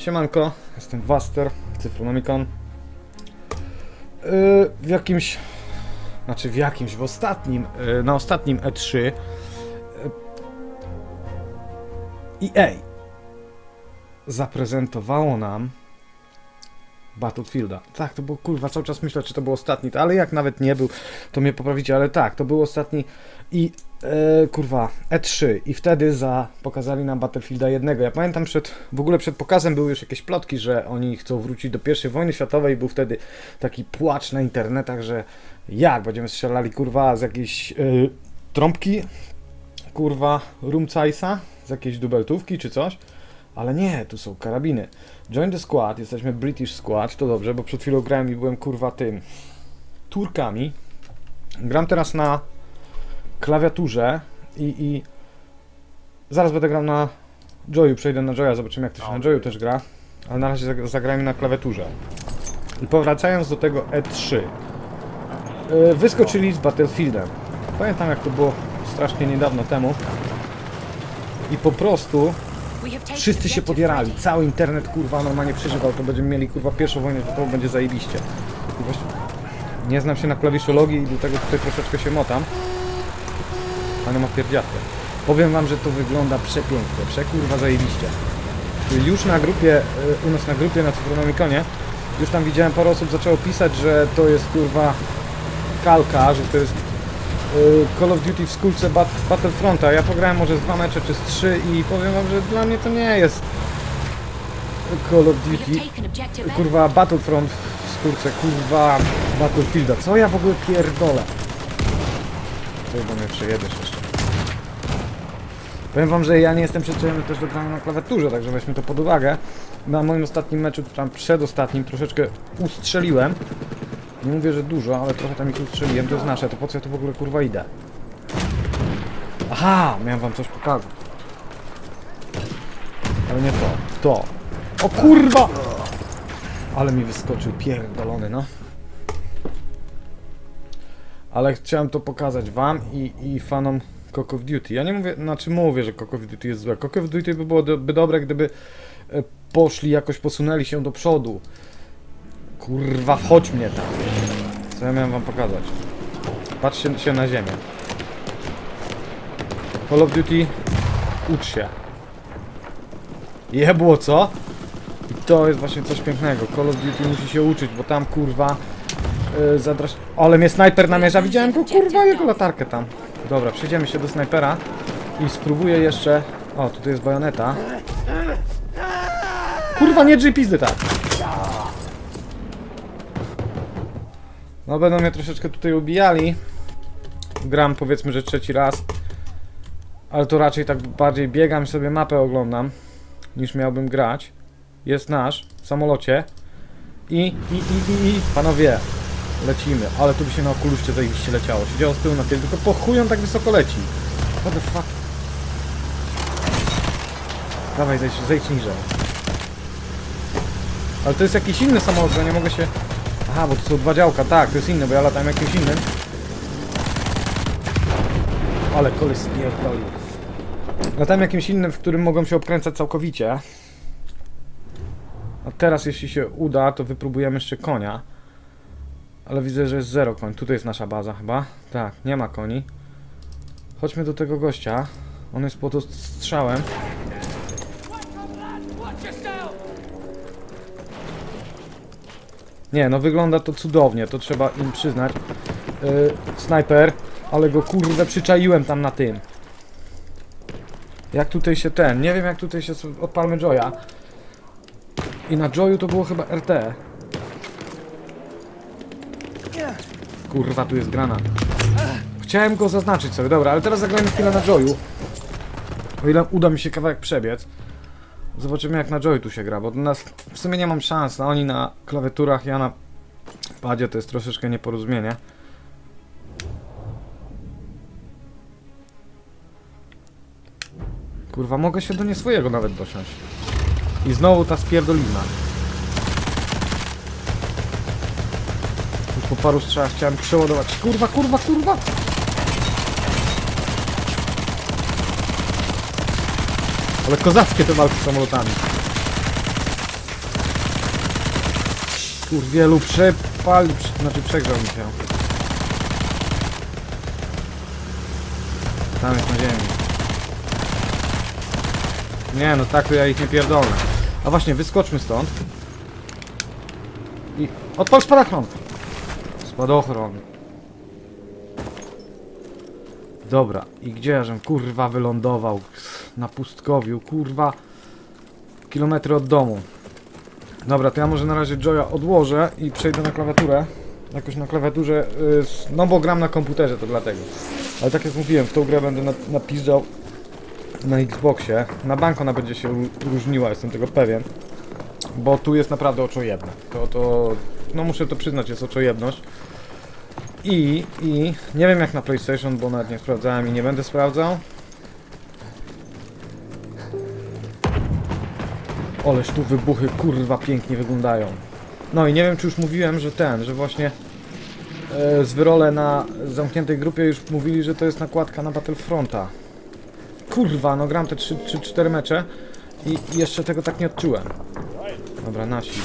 Siemanko, jestem Waster, Cyfronomicon. Yy, w jakimś, znaczy w jakimś, w ostatnim, yy, na ostatnim E3 yy, EA zaprezentowało nam Battlefielda. Tak, to było kurwa, cały czas myślę, czy to był ostatni, ale jak nawet nie był, to mnie poprawicie, ale tak, to był ostatni i e, kurwa, E3 i wtedy za pokazali nam Battlefielda jednego. Ja pamiętam przed, w ogóle przed pokazem były już jakieś plotki, że oni chcą wrócić do I wojny światowej, był wtedy taki płacz na internetach, że jak będziemy strzelali kurwa z jakiejś e, trąbki, kurwa, rumcajsa, z jakiejś dubeltówki czy coś. Ale nie, tu są karabiny. Join the squad, jesteśmy British squad, to dobrze, bo przed chwilą grałem i byłem kurwa tym Turkami. Gram teraz na klawiaturze i, i zaraz będę grał na Joyu, przejdę na Joya, zobaczymy jak to się na Joyu też gra, ale na razie zag- zagrajmy na klawiaturze. I powracając do tego E3, yy, wyskoczyli z Battlefieldem. Pamiętam jak to było strasznie niedawno temu i po prostu Wszyscy się podjarali, cały internet kurwa normalnie przeżywał, to będziemy mieli kurwa pierwszą wojnę światową, będzie zajebiście. I właśnie nie znam się na klawiszologii i dlatego tutaj troszeczkę się motam. Ale ma pierdziatkę. Powiem wam, że to wygląda przepięknie, przekurwa zajebiście. Już na grupie, y, u nas na grupie na Cyfronomikonie, już tam widziałem parę osób zaczęło pisać, że to jest kurwa kalka, że to jest y, Call of Duty w skórce Bat Battlefronta. Ja pograłem może z dwa mecze czy z trzy i powiem wam, że dla mnie to nie jest Call of Duty. Kurwa Battlefront w skórce, kurwa Battlefielda. Co ja w ogóle pierdolę? To chyba mnie przejedziesz jeszcze. Powiem wam, że ja nie jestem przyzwyczajony też do grania na klawiaturze, także weźmy to pod uwagę. Na moim ostatnim meczu, tam przedostatnim, troszeczkę ustrzeliłem. Nie mówię, że dużo, ale trochę tam ich ustrzeliłem, to jest nasze, to po co ja tu w ogóle kurwa idę? Aha, miałem wam coś pokazać. Ale nie to, to. O kurwa! Ale mi wyskoczył pierdolony, no. Ale chciałem to pokazać wam i, i fanom Call of Duty. Ja nie mówię, znaczy mówię, że Call of Duty jest złe. Call of Duty by było do, by dobre, gdyby e, poszli, jakoś posunęli się do przodu. Kurwa, wchodź mnie tam. Co ja miałem wam pokazać? Patrzcie się na ziemię. Call of Duty, ucz się. Jebło, co? I to jest właśnie coś pięknego. Call of Duty musi się uczyć, bo tam kurwa yy, zadraś... Ale mnie snajper namierza, widziałem go kurwa, jego latarkę tam. Dobra, przejdziemy się do snajpera i spróbuję jeszcze... O, tutaj jest bajoneta. Kurwa, nie drzyj pizdy tak. No będą mnie troszeczkę tutaj ubijali. Gram powiedzmy, że trzeci raz. Ale to raczej tak bardziej biegam sobie mapę oglądam niż miałbym grać. Jest nasz w samolocie. I, i, i, i, i panowie, lecimy. Ale tu by się na okuluście zajebiście leciało. Siedziało z tyłu na tył, tylko po chuj on tak wysoko leci. What the fuck? Dawaj, zejdź, zejdź niżej. Ale to jest jakiś inny samolot, bo nie mogę się... Aha, bo to są dwa działka, tak, to jest inny, bo ja latam jakimś innym. Ale koleś spierdolił. Latam jakimś innym, w którym mogą się obkręcać całkowicie. A teraz, jeśli się uda, to wypróbujemy jeszcze konia. Ale widzę, że jest zero koń. Tutaj jest nasza baza chyba. Tak, nie ma koni. Chodźmy do tego gościa. On jest pod strzałem. Nie, no wygląda to cudownie, to trzeba im przyznać. Yy, snajper, ale go kurde przyczaiłem tam na tym. Jak tutaj się ten, nie wiem jak tutaj się odpalmy Joya. I na Joyu to było chyba RT. Kurwa, tu jest granat. Chciałem go zaznaczyć sobie, dobra, ale teraz zagrajmy chwilę na Joyu. O ile uda mi się kawałek przebiec. Zobaczymy jak na Joy tu się gra, bo nas w sumie nie mam szans, a oni na klawiaturach, ja na padzie to jest troszeczkę nieporozumienie. Kurwa, mogę się do nie swojego nawet dosiąść. I znowu ta spierdolizna. Po paru strzałach chciałem przeładować. Kurwa, kurwa, kurwa! Ale kozackie te walki z samolotami. skurwielu przepalił, prze- znaczy przegrzał mi się. Tam jest na ziemi. Nie no, tak to ja ich nie pierdolę. A właśnie, wyskoczmy stąd. I odpal spadochron. Spadochron. Dobra, i gdzie ja żem kurwa wylądował? Na pustkowiu, kurwa. Kilometry od domu. Dobra, to ja może na razie Joya odłożę i przejdę na klawiaturę. Jakoś na klawiaturze, y, no bo gram na komputerze, to dlatego. Ale tak jak mówiłem, w tą grę będę na- napiszczał na Xboxie. Na bank ona będzie się ró- różniła, jestem tego pewien. Bo tu jest naprawdę oczojebne. To, to, no muszę to przyznać, jest oczojebność. I, i, nie wiem jak na PlayStation, bo nawet nie sprawdzałem i nie będę sprawdzał. Oleż tu wybuchy kurwa pięknie wyglądają. No i nie wiem czy już mówiłem, że ten, że właśnie e, z wyrole na zamkniętej grupie już mówili, że to jest nakładka na Battlefronta. Kurwa, no gram te 3-4 mecze i jeszcze tego tak nie odczułem. Dobra, nasi.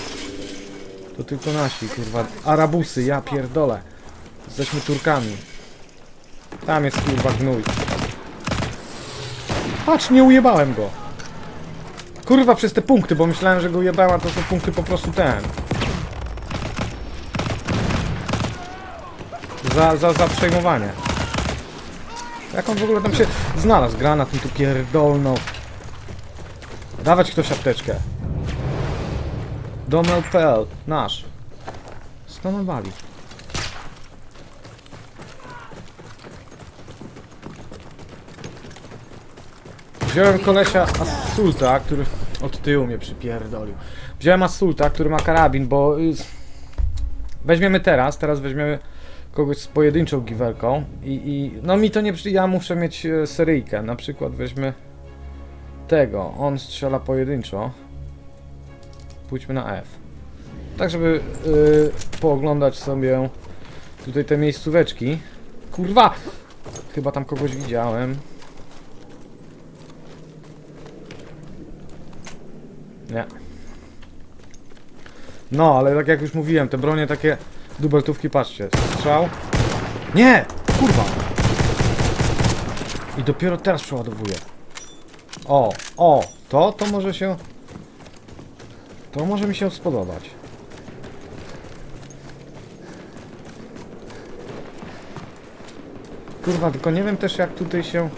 To tylko nasi, kurwa. Arabusy, ja pierdolę. Jesteśmy Turkami. Tam jest kurwa gnój. Patrz, nie ujebałem go. Kurwa przez te punkty, bo myślałem, że go ujebała, to są punkty po prostu ten. Za, za, za przejmowanie. Jak on w ogóle tam się znalazł? Granat mi tu pierdolną. Dawać ktoś apteczkę. Domel.pl, nasz. Skąd Wziąłem kolesia Assulta, który od tyłu mnie przypierdolił. Wziąłem Assulta, który ma karabin, bo... y, Weźmiemy teraz, teraz weźmiemy kogoś z pojedynczą giwerką i, i no mi to nie przy... ja muszę mieć e, seryjkę, na przykład weźmy tego, on strzela pojedynczo. Pójdźmy na F. Tak, żeby y, pooglądać sobie tutaj te miejscóweczki. Kurwa! Chyba tam kogoś widziałem. Nie. No, ale tak jak już mówiłem, te bronie takie dubeltówki, patrzcie. Strzał. Nie! Kurwa! I dopiero teraz przeładowuję. O, o, to, to może się... To może mi się spodobać. Kurwa, tylko nie wiem też jak tutaj się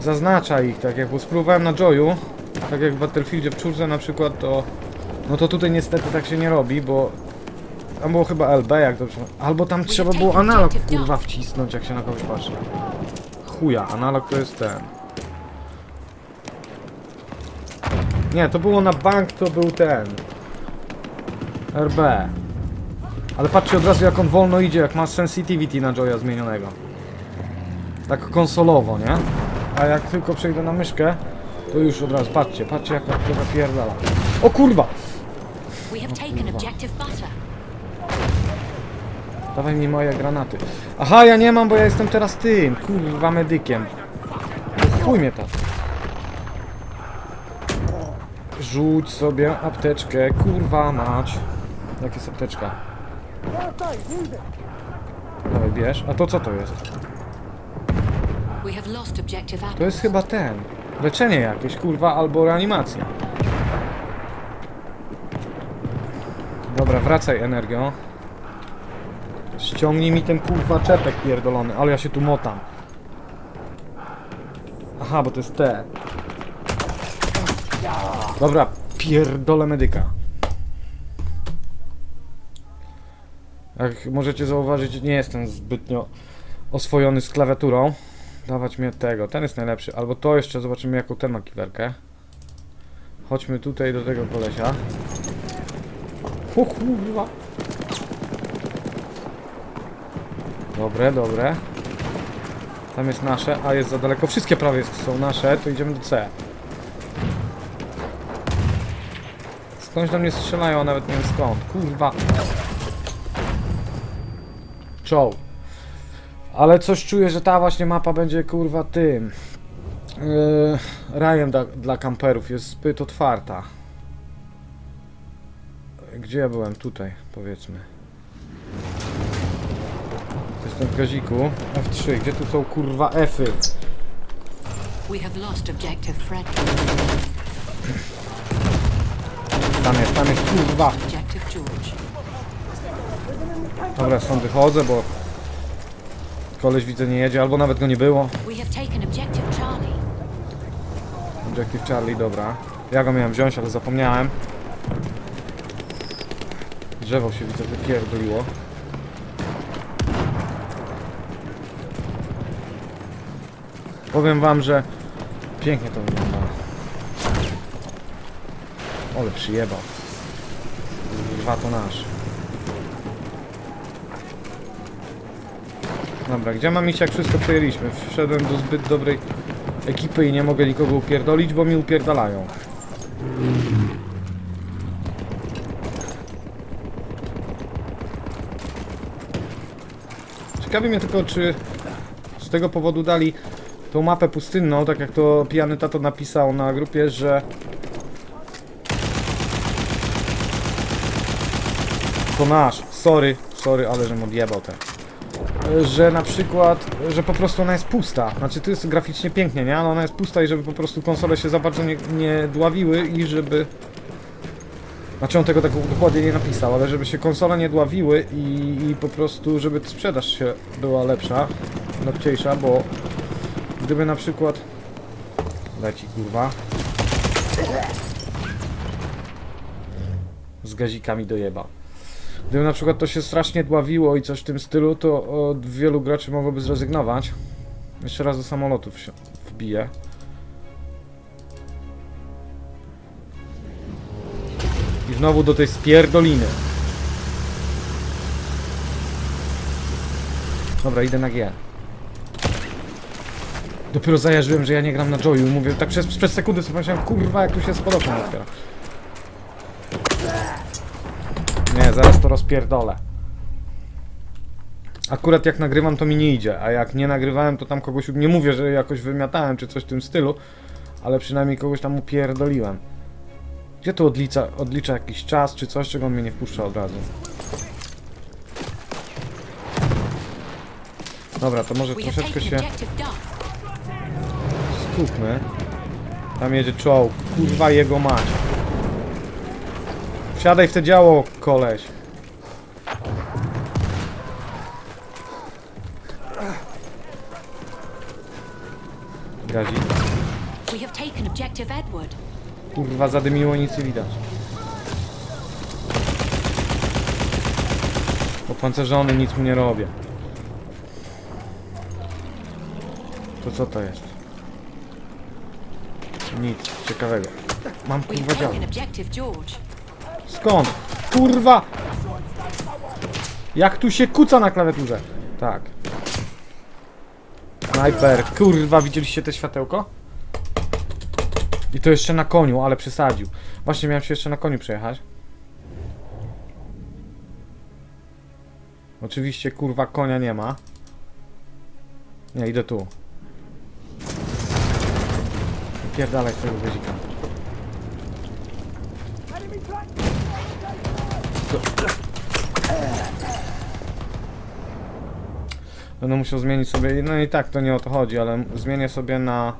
zaznacza ich, tak jak bo spróbowałem na Joyu, tak jak w Battlefieldzie w czwórce na przykład, to no to tutaj niestety tak się nie robi, bo tam było chyba LB, jak dobrze. Albo tam trzeba było analog kurwa wcisnąć, jak się na kogoś patrzy. Chuja, analog to jest ten. Nie, to było na bank, to był ten. RB. Ale patrzcie od razu jak on wolno idzie, jak ma sensitivity na Joya zmienionego. Tak konsolowo, nie? A jak tylko przejdę na myszkę, to już od razu, patrzcie, patrzcie jak to zapierdala. O kurwa! Dawaj mi moje granaty. Aha, ja nie mam, bo ja jestem teraz tym, kurwa, medykiem. No Chuj mnie tak. Rzuć sobie apteczkę, kurwa mać. Jak jest apteczka? Dawaj, bierz. A to co to jest? To jest chyba ten. Leczenie jakieś, kurwa, albo reanimacja. Dobra, wracaj energią. Ściągnij mi ten kurwa czepek pierdolony, ale ja się tu motam. Aha, bo to jest te. Dobra, pierdolę medyka. Jak możecie zauważyć, nie jestem zbytnio oswojony z klawiaturą. Dawać mnie tego, ten jest najlepszy. Albo to jeszcze, zobaczymy jaką ten ma kiwerkę. Chodźmy tutaj do tego kolesia. O kurwa. Dobre, dobre. Tam jest nasze, a jest za daleko. Wszystkie prawie są nasze, to idziemy do C. Skądś do mnie strzelają, a nawet nie wiem skąd. Kurwa. Czoł. Ale coś czuję, że ta właśnie mapa będzie kurwa tym. Yy, rajem dla, dla kamperów jest zbyt otwarta. Gdzie ja byłem? Tutaj, powiedzmy. Jestem w gaziku. F3. Gdzie tu są kurwa Fy? Tam jest, tam jest kurwa. Dobra, stąd wychodzę, bo koleś widzę nie jedzie, albo nawet go nie było. Objective Charlie, dobra. Ja go miałem wziąć, ale zapomniałem. Drzewo się widzę wypierdoliło. Powiem wam, że pięknie to wygląda. Ole przyjebał. Dwa to nasz. Dobra, gdzie mam iść jak wszystko przejęliśmy? Wszedłem do zbyt dobrej ekipy i nie mogę nikogo upierdolić, bo mi upierdalają. Ciekawi mnie tylko, czy z tego powodu dali tą mapę pustynną, tak jak to pijany tato napisał na grupie, że to nasz, sorry, sorry, ale żem odjebał ten że na przykład, że po prostu ona jest pusta. Znaczy to jest graficznie pięknie, nie? Ale ona jest pusta i żeby po prostu konsole się za bardzo nie, nie dławiły i żeby... Znaczy on tego tak dokładnie nie napisał, ale żeby się konsole nie dławiły i, i po prostu, żeby sprzedaż się była lepsza, lepciejsza, bo gdyby na przykład... Daj ci kurwa. Z gazikami dojebał. Gdyby na przykład to się strasznie dławiło i coś w tym stylu, to od wielu graczy mogłoby zrezygnować. Jeszcze raz do samolotów się wbiję. I znowu do tej spierdoliny. Dobra, idę na G. Dopiero zajarzyłem, że ja nie gram na Joyu. Mówię, tak przez, przez sekundę sobie pomyślałem, kurwa, jak tu się z otwiera. Nie, zaraz to rozpierdolę. Akurat jak nagrywam, to mi nie idzie, a jak nie nagrywałem, to tam kogoś... Nie mówię, że jakoś wymiatałem, czy coś w tym stylu, ale przynajmniej kogoś tam upierdoliłem. Gdzie tu odlicza, odlicza jakiś czas, czy coś, czego on mnie nie wpuszcza od razu? Dobra, to może troszeczkę się skupmy. Tam jedzie czołg. Kurwa jego mać. Wsiadaj w te działo, koleś. Edward. Kurwa zadymiło nic nie widać. Opancerzony, nic mu nie robię. To co to jest? Nic ciekawego. Mam kurwa działo. Skąd? Kurwa! Jak tu się kuca na klawiaturze? Tak. Sniper. Kurwa, widzieliście te światełko? I to jeszcze na koniu, ale przesadził. Właśnie miałem się jeszcze na koniu przejechać. Oczywiście, kurwa, konia nie ma. Nie, idę tu. Pierdalaj tego guzika. Będę musiał zmienić sobie, no i tak to nie o to chodzi, ale zmienię sobie na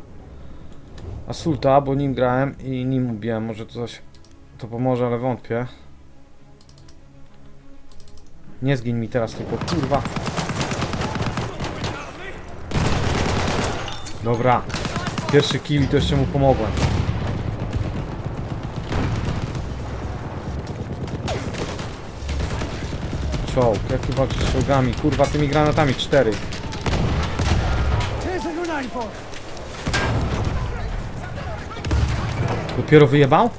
Asulta, bo nim grałem i nim ubiłem, może coś to pomoże, ale wątpię. Nie zgiń mi teraz tylko, kurwa. Dobra, pierwszy kill to jeszcze mu pomogłem. Czołg, jak ty walczysz z czołgami? Kurwa, tymi granatami, cztery. Dopiero wyjebał?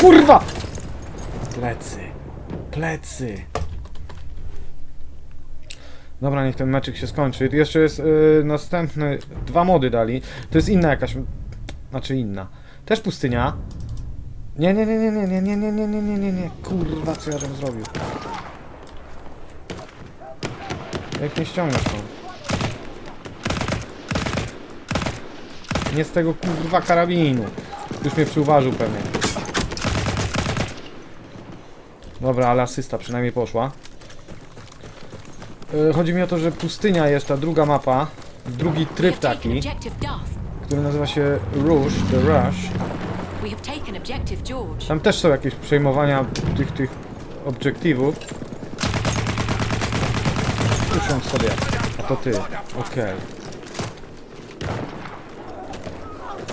Kurwa! Plecy. Plecy. Dobra, niech ten meczyk się skończy. Jeszcze jest yy, następny. Dwa mody dali. To jest inna jakaś. Znaczy inna. Też pustynia. Nie, nie, nie, nie, nie, nie, nie, nie, nie, nie, nie, nie, nie. Kurwa, co ja bym zrobił? Jak nie ściągniesz tą? Nie z tego kurwa karabinu. Już mnie przyuważył pewnie. Dobra, ale asysta przynajmniej poszła. Yy, Chodzi mi o to, że pustynia jest ta druga mapa, drugi tryb taki. Który nazywa się Rush, The Rush. Tam też są jakieś przejmowania tych, tych obiektywów. Usiądź sobie. A to ty. Okej.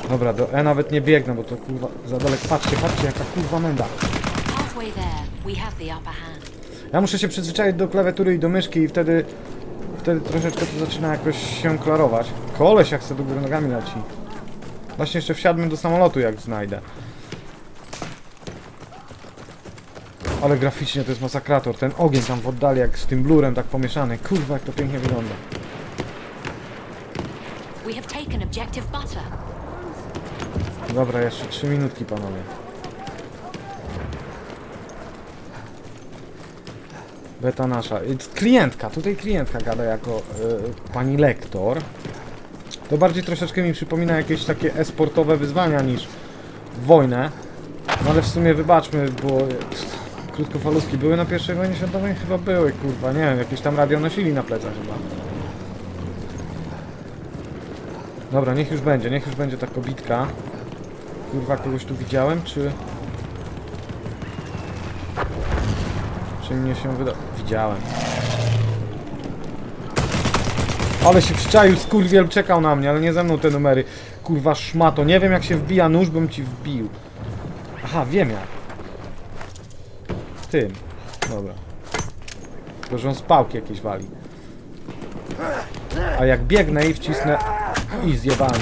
Dobra, do E nawet nie biegnę, bo to kurwa za daleko. Patrzcie, patrzcie jaka kurwa menda. Ja muszę się przyzwyczaić do klawiatury i do myszki i wtedy wtedy troszeczkę to zaczyna jakoś się klarować. Koleś jak sobie do góry nogami leci. Właśnie jeszcze wsiadłem do samolotu jak znajdę. Ale graficznie to jest masakrator. Ten ogień tam w oddali jak z tym blurem tak pomieszany. Kurwa jak to pięknie wygląda. Dobra, jeszcze 3 minutki panowie. Beta nasza. Klientka, tutaj klientka gada jako y, pani lektor. To bardziej troszeczkę mi przypomina jakieś takie esportowe wyzwania niż wojnę. No ale w sumie wybaczmy, bo krótkofalówki były na pierwszej wojnie światowej? Chyba były, kurwa, nie wiem, jakieś tam radio nosili na plecach chyba. Dobra, niech już będzie, niech już będzie ta kobitka. Kurwa, kogoś tu widziałem, czy... Czy mnie się wyda... Widziałem. Ale się przyczaił, skurwiel czekał na mnie, ale nie ze mną te numery. Kurwa, szmato. Nie wiem jak się wbija nóż, bym ci wbił. Aha, wiem jak. Tym. Dobra. Tylko, że on z pałki jakieś wali. A jak biegnę i wcisnę... I zjebałem.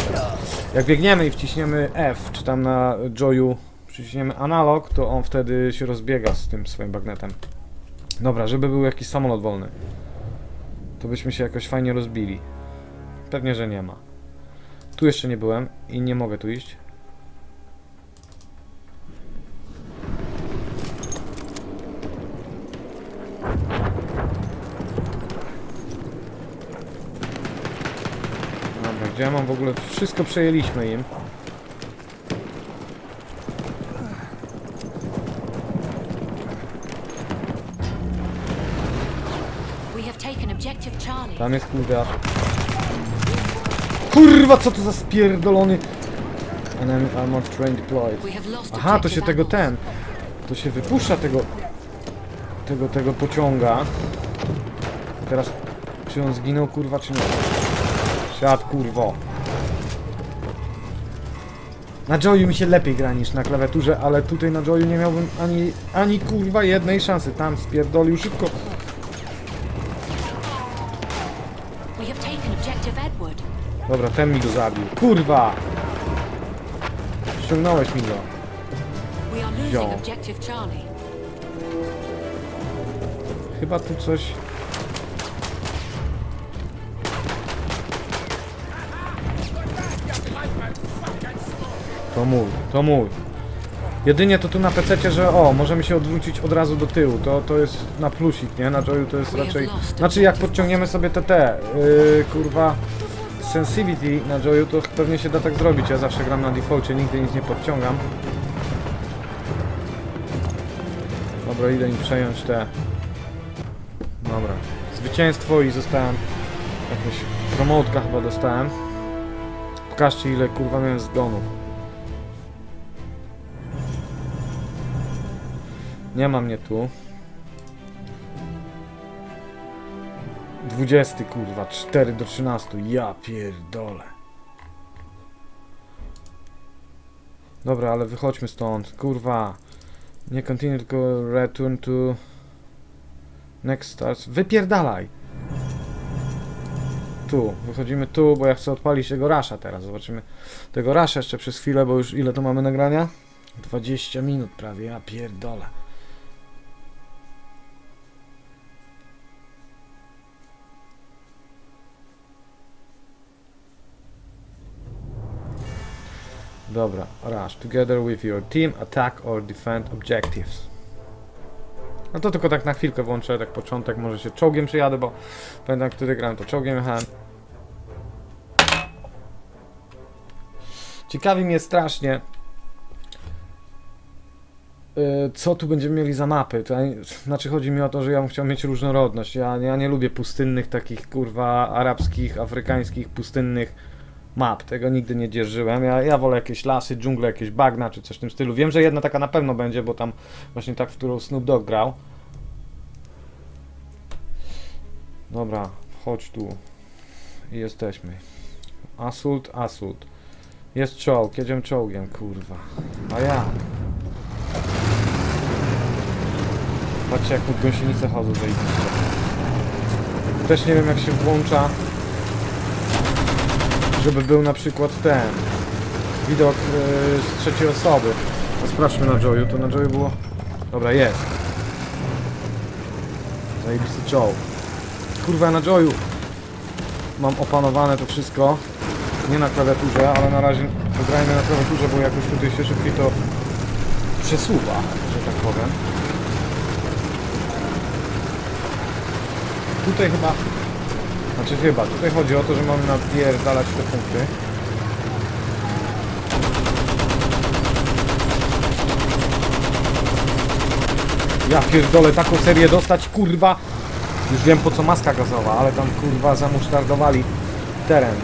Jak biegniemy i wciśniemy F, czy tam na Joyu przyciśniemy analog, to on wtedy się rozbiega z tym swoim bagnetem. Dobra, żeby był jakiś samolot wolny. To byśmy się jakoś fajnie rozbili. Pewnie, że nie ma. Tu jeszcze nie byłem i nie mogę tu iść. Dobra, gdzie ja mam w ogóle? Wszystko przejęliśmy im. Tam jest kurwa. Kurwa, co to za spierdolony... Enemy armored train deployed. We have lost Aha, to się tego ten... To się wypuszcza tego... Tego, tego pociąga. Teraz... Czy on zginął, kurwa, czy nie? Siad, kurwo. Na Joyu mi się lepiej gra niż na klawiaturze, ale tutaj na Joyu nie miałbym ani, ani kurwa jednej szansy. Tam spierdolił szybko. Dobra, ten mi go zabił. Kurwa! Ściągnąłeś mi go. Wziął. Chyba tu coś... To mój, to mój. Jedynie to tu na PC, że o, możemy się odwrócić od razu do tyłu. To, to jest na plusik, nie? Na Joyu to jest raczej... Znaczy jak podciągniemy sobie te te, yy, kurwa... Sensivity na Joyu, to pewnie się da tak zrobić. Ja zawsze gram na defaulcie, nigdy nic nie podciągam. Dobra, idę im przejąć te... Dobra. Zwycięstwo i zostałem... Jakieś promotka chyba dostałem. Pokażcie ile kurwa miałem zgonów. Nie ma mnie tu. 20 kurwa, 4 do 13. Ja pierdolę. Dobra, ale wychodźmy stąd. Kurwa. Nie continue, tylko return to next starts. Wypierdalaj. Tu, wychodzimy tu, bo ja chcę odpalić tego rasza teraz. Zobaczymy tego rasza jeszcze przez chwilę, bo już ile to mamy nagrania? 20 minut prawie, ja pierdolę. Dobra, rush. Together with your team, attack or defend objectives. No to tylko tak na chwilkę włączę, tak początek, może się czołgiem przyjadę, bo pamiętam, który grałem, to czołgiem jechałem. Ciekawi mnie strasznie, y, co tu będziemy mieli za mapy. To, znaczy chodzi mi o to, że ja bym chciał mieć różnorodność. Ja, ja nie lubię pustynnych, takich kurwa arabskich, afrykańskich, pustynnych map. Tego nigdy nie dzierżyłem. Ja, ja wolę jakieś lasy, dżungle, jakieś bagna czy coś w tym stylu. Wiem, że jedna taka na pewno będzie, bo tam właśnie tak, w którą Snoop Dogg grał. Dobra, chodź tu. I jesteśmy. Asult, asult. Jest czołg, jedziemy czołgiem, kurwa. A ja. Patrzcie jak pod gąsienicę chodzą zajebiście. Też nie wiem jak się włącza, żeby był na przykład ten widok yy, z trzeciej osoby. To sprawdźmy na Joyu, to na Joyu było... Dobra, jest. Zajebisty czołg. Kurwa, na Joyu mam opanowane to wszystko. Nie na klawiaturze, ale na razie pograjmy na klawiaturze, bo jakoś tutaj się szybciej to przesuwa, że tak powiem. Tutaj chyba... Znaczy chyba, tutaj chodzi o to, że mamy napierdalać te punkty. Ja pierdolę taką serię dostać, kurwa! Już wiem po co maska gazowa, ale tam kurwa zamusztardowali teren.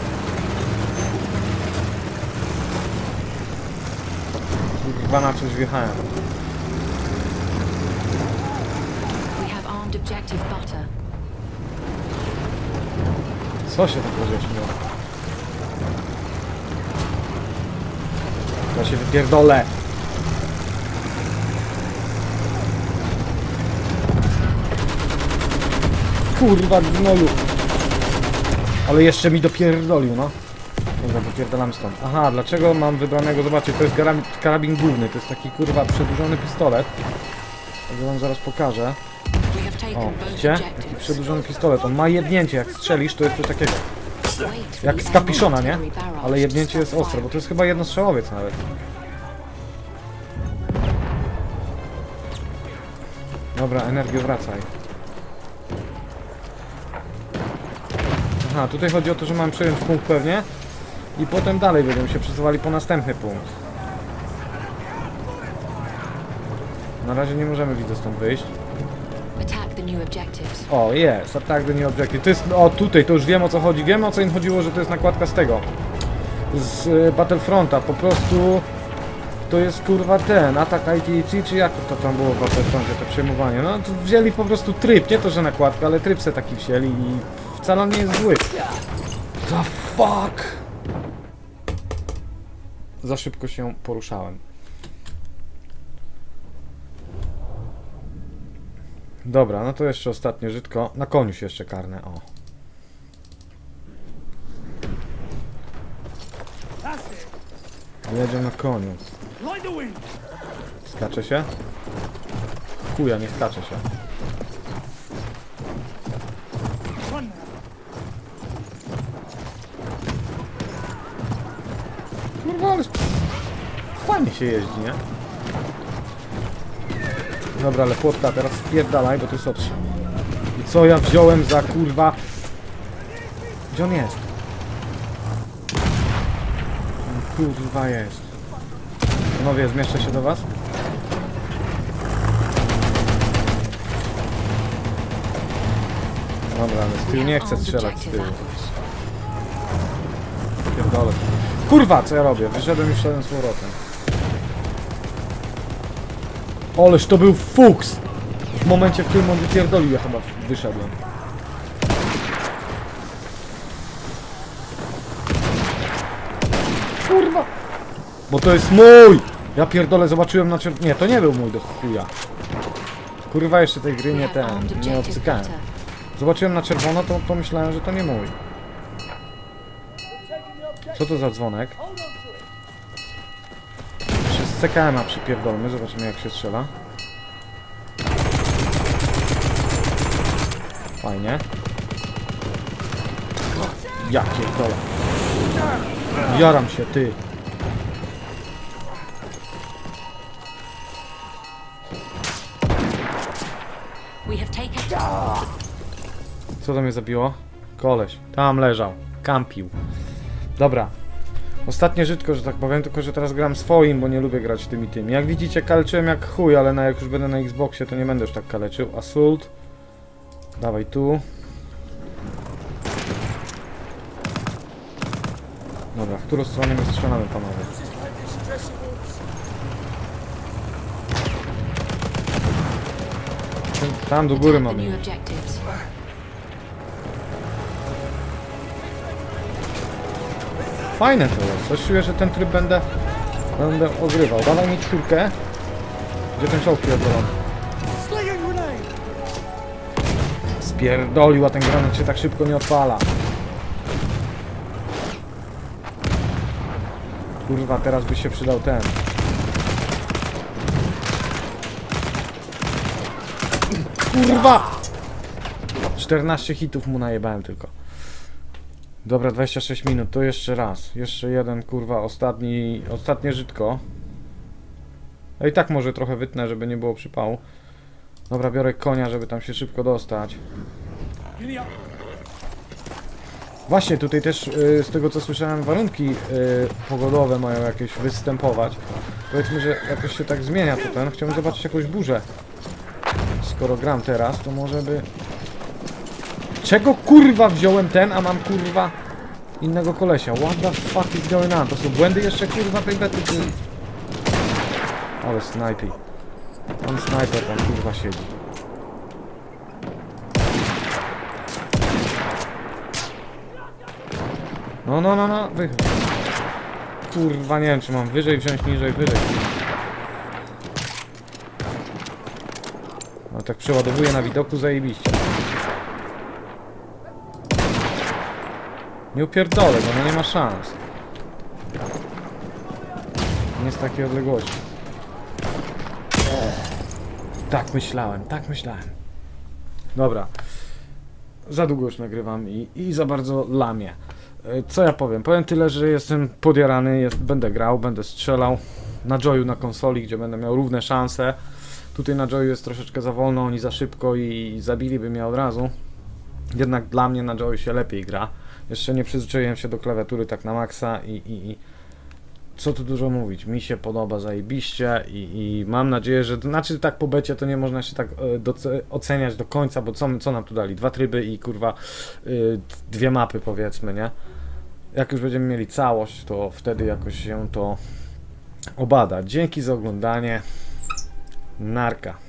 Kurwa na coś wjechałem. We have armed objective butter. Co się tak rozjaśniło? Ja się wypierdolę. Kurwa gnoju. Ale jeszcze mi dopierdolił, no. Dobra, wypierdalam stąd. Aha, dlaczego mam wybranego? Zobaczcie, to jest karabin, karabin główny. To jest taki kurwa przedłużony pistolet. Ja wam zaraz pokażę. O, widzicie? Taki przedłużony pistolet. On ma jebnięcie, jak strzelisz, to jest coś takiego. Jak z kapiszona, nie? Ale stop jest ostre, bo to jest chyba jednostrzałowiec nawet. Dobra, energię wracaj. Aha, tutaj chodzi o to, że mam przejąć punkt pewnie i potem dalej będziemy się przesuwali po następny punkt. Na razie nie możemy widzę stąd wyjść. O, jest, attack the new objective. To jest, o tutaj, to już wiem o co chodzi. Wiem o co im chodziło, że to jest nakładka z tego. Z y, Battlefronta, po prostu to jest kurwa ten, atak ITC, czy jak to tam było w Battlefroncie, to przejmowanie. No, to wzięli po prostu tryb, nie to, że nakładka, ale tryb se taki wzięli i wcale on nie jest zły. The fuck? Za szybko się poruszałem. Dobra, no to jeszcze ostatnie żytko. Na koniu się jeszcze karne, o. Jedzie na koniu. Skacze się? Chuja, nie skacze się. Kurwa, ale fajnie się jeździ, nie? Dobra, ale płotka, teraz spierdalaj, bo tu jest otrzyma. I co ja wziąłem za kurwa... Gdzie on jest? Kurwa jest. Panowie, zmieszczę się do was? Dobra, ale z tyłu nie chcę strzelać z tyłu. Pierdolę. Kurwa, co ja robię? Wyszedłem i wszedłem z powrotem. Oleż to był fuks! W momencie, w którym on wypierdolił, ja chyba wyszedłem. Kurwa! Bo to jest mój! Ja pierdolę, zobaczyłem na czerw... Nie, to nie był mój do chuja. Kurwa, jeszcze tej gry nie ten, nie obcykałem. Zobaczyłem na czerwono, to pomyślałem, że to nie mój. Co to za dzwonek? Przez CKM-a przypierdolmy, zobaczymy jak się strzela. Fajnie. O, Ja pierdolę. Jaram się, ty. Co to mnie zabiło? Koleś. Tam leżał. Kampił. Dobra. Ostatnie żytko, że tak powiem, tylko że teraz gram swoim, bo nie lubię grać tymi tymi. Jak widzicie, kaleczyłem jak chuj, ale na, jak już będę na Xboxie, to nie będę już tak kaleczył. Assault. Dawaj tu. Dobra, w którą stronę my strzelamy, panowie? Tam do góry mamy. Fajne to jest. Coś czuję, że ten tryb będę, będę ogrywał. Dawaj mi czwórkę. Gdzie ten czołg pierdolony? Spierdolił, a ten granat się tak szybko nie odpala. Kurwa, teraz by się przydał ten. Kurwa! 14 hitów mu najebałem tylko. Dobra, 26 minut, to jeszcze raz. Jeszcze jeden, kurwa, ostatni, ostatnie żytko. No i tak może trochę wytnę, żeby nie było przypału. Dobra, biorę konia, żeby tam się szybko dostać. Właśnie, tutaj też y, z tego co słyszałem warunki y, pogodowe mają jakieś występować. Powiedzmy, że jakoś się tak zmienia to ten. Chciałbym zobaczyć jakąś burzę. Skoro gram teraz, to może by... Czego kurwa wziąłem ten, a mam kurwa innego kolesia? What the fuck is going on? To są błędy jeszcze kurwa tej bety, ty... Ale snajpi. Tam snajper tam kurwa siedzi. No, no, no, no. Kurwa, nie wiem, czy mam wyżej wziąć, niżej, wyżej. No tak przeładowuję na widoku, zajebiście. Nie upierdolę go, no nie ma szans. Nie z takiej odległości. Tak myślałem, tak myślałem. Dobra. Za długo już nagrywam i, i za bardzo lamię. E, Co ja powiem? Powiem tyle, że jestem podjarany, jest, będę grał, będę strzelał na Joyu na konsoli, gdzie będę miał równe szanse. Tutaj na Joyu jest troszeczkę za wolno, oni za szybko i zabiliby mnie od razu. Jednak dla mnie na Joyu się lepiej gra. Jeszcze nie przyzwyczaiłem się do klawiatury tak na maksa i, i, i co tu dużo mówić, mi się podoba zajebiście i, i mam nadzieję, że, znaczy tak po becie to nie można jeszcze tak e, doce- oceniać do końca, bo co, co nam tu dali? Dwa tryby i kurwa y, dwie mapy powiedzmy, nie? Jak już będziemy mieli całość, to wtedy jakoś się to obada. Dzięki za oglądanie. Narka.